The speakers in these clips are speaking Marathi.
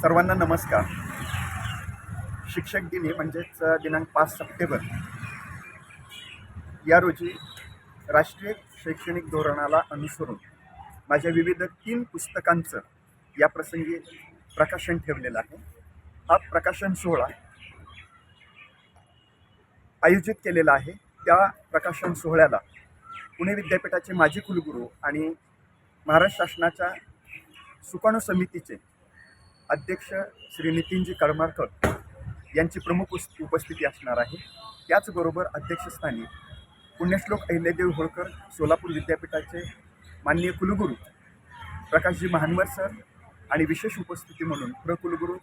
सर्वांना नमस्कार. शिक्षक दिनी म्हणजेच दिनांक पाच सप्टेंबर. या रोजी राष्ट्रीय शैक्षणिक धोरणाला अनुसरून माझ्या विविध तीन पुस्तकांचं या प्रसंगी प्रकाशन ठेवलेलं आहे. हा प्रकाशन सोहळा आयोजित केलेला आहे. त्या प्रकाशन सोहळ्याला पुणे विद्यापीठाचे माजी कुलगुरू आणि महाराष्ट्र शासनाच्या सुकाणू समितीचे अध्यक्ष श्री नितीनजी करमारकर यांची प्रमुख उपस्थिती असणार आहे. त्याचबरोबर अध्यक्षस्थानी पुण्यश्लोक अहिल्यादेव होळकर सोलापूर विद्यापीठाचे माननीय कुलगुरू प्रकाशजी महानवर सर आणि विशेष उपस्थिती म्हणून प्रकुलगुरू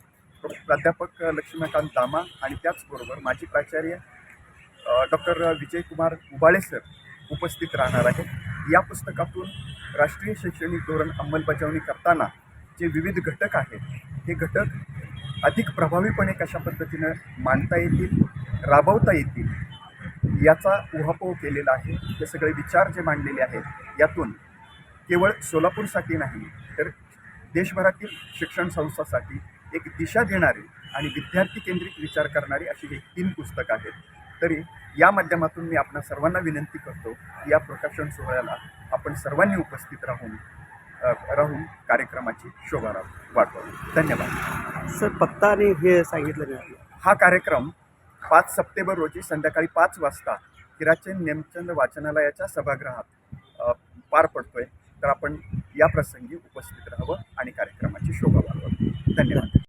प्राध्यापक लक्ष्मीकांत दामा आणि त्याचबरोबर माजी प्राचार्य डॉक्टर विजयकुमार उबाळे सर उपस्थित राहणार आहेत. या पुस्तकातून राष्ट्रीय शैक्षणिक धोरण अंमलबजावणी करताना जे विविध घटक आहेत हे घटक अधिक प्रभावीपणे कशा पद्धतीनं मांडता येतील राबवता येतील याचा उहापोह केलेला आहे. हे सगळे विचार जे मांडलेले आहेत यातून केवळ सोलापूरसाठी नाही तर देशभरातील शिक्षण संस्थासाठी एक दिशा देणारी आणि विद्यार्थी केंद्रित विचार करणारी अशी हे तीन पुस्तकं आहेत. तरी या माध्यमातून मी आपणा सर्वांना विनंती करतो की या प्रकाशन सोहळ्याला आपण सर्वांनी उपस्थित राहून राहून कार्यक्रमाची शोभा वाढवावी धन्यवाद. सर पत्ता आणि हे सांगितलं नाही. हा कार्यक्रम पाच सप्टेंबर रोजी संध्याकाळी पाच वाजता हिराचंद नेमचंद वाचनालयाच्या सभागृहात पार पडतोय. तर आपण या प्रसंगी उपस्थित राहावं आणि कार्यक्रमाची शोभा वाढवावी. धन्यवाद.